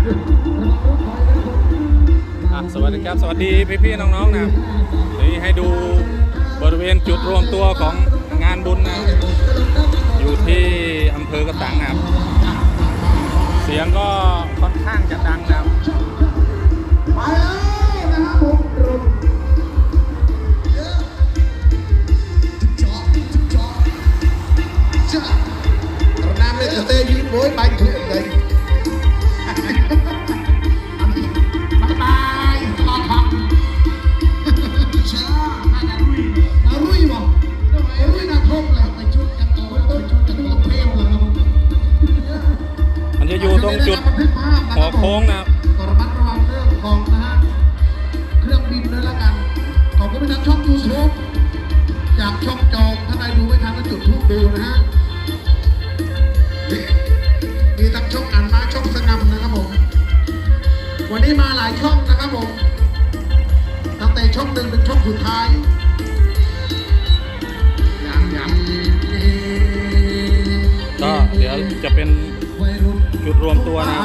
อะสวัสดีครับ สวัสดีพี่ๆน้องๆนะนี่ให้ดูบริเวณจุดรวมตัวของงานบุญนะ อยู่ที่อำเภอกระสังนะครับ เสียงก็ค่อนข้างจะดังนะครับไปแล้วนะครับผมรมเยอะจอกจอกจ้าเรา จะอยู่ตรงจุดหัวโค้งนะครับก็ระมัดระวังเรื่องของนะฮะเครื่องบินด้วยละกันขอบคุณไปทางช่องยูทูบจากช่องจองถ้าใครดูไม่ทันก็จุดทูบดูนะฮะมีทั้งช่องอันมาช่องสงำนะครับผมวันนี้มาหลายช่องนะครับผมตั้งแต่ช่องหนึ่งถึงช่องสุดท้ายยังยังก็เดี๋ยวจะเป็นวัยรุ่น จุดรวมตัวนะ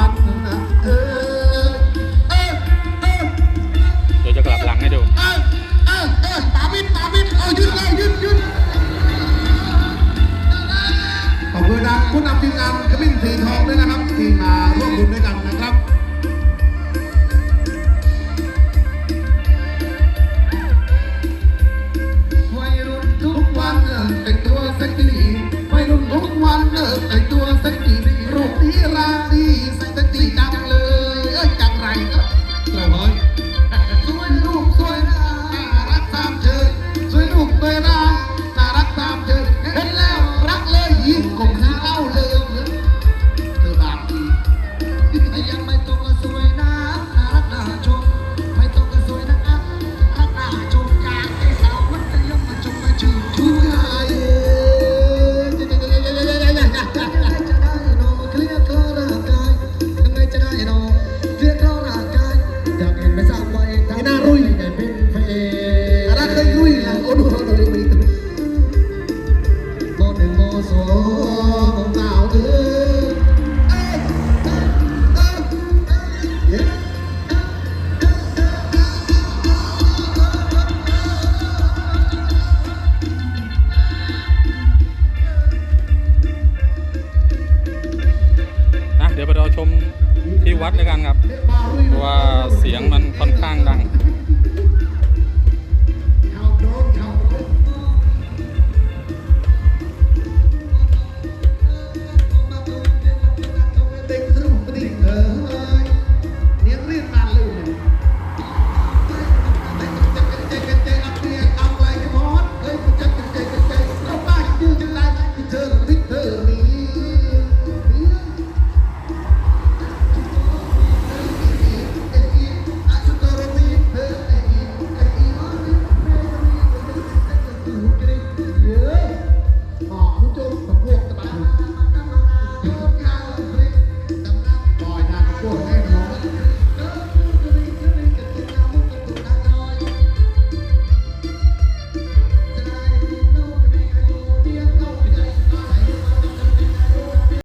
นะเดี๋ยวไปรอชมที่วัดด้วยกันครับ เพราะว่าเสียงมันค่อนข้างดัง you.